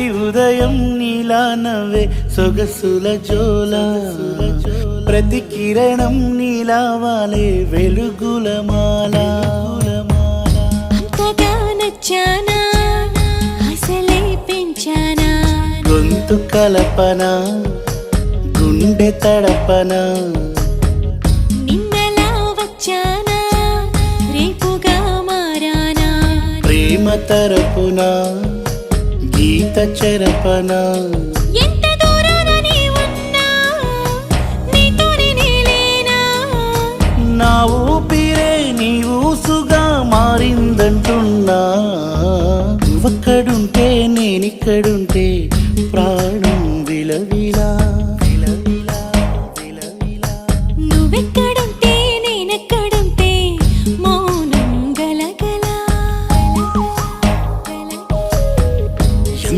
ప్రతి ఉదయం నీలా నవ్వే సొగసుల జోల. ప్రతి కిరణం నీలా వాలే వెలుగుల మాల. అంతగా నచ్చానా? అసలే పెంచానా? గొంతు కలపన? గుండె తడపన? నిన్నలా వచ్చానా? రేపుగా మారానా? ప్రేమ తరపున? గీత చెరపన? ఎంత దూరాన నీ ఉన్నా నీతోనే నేలేనా నా ఊపిరే నీ ఊసుగా మారిందంటున్నా. నువ్వక్కడుంటే నేనిక్కడుంటే ప్రాణం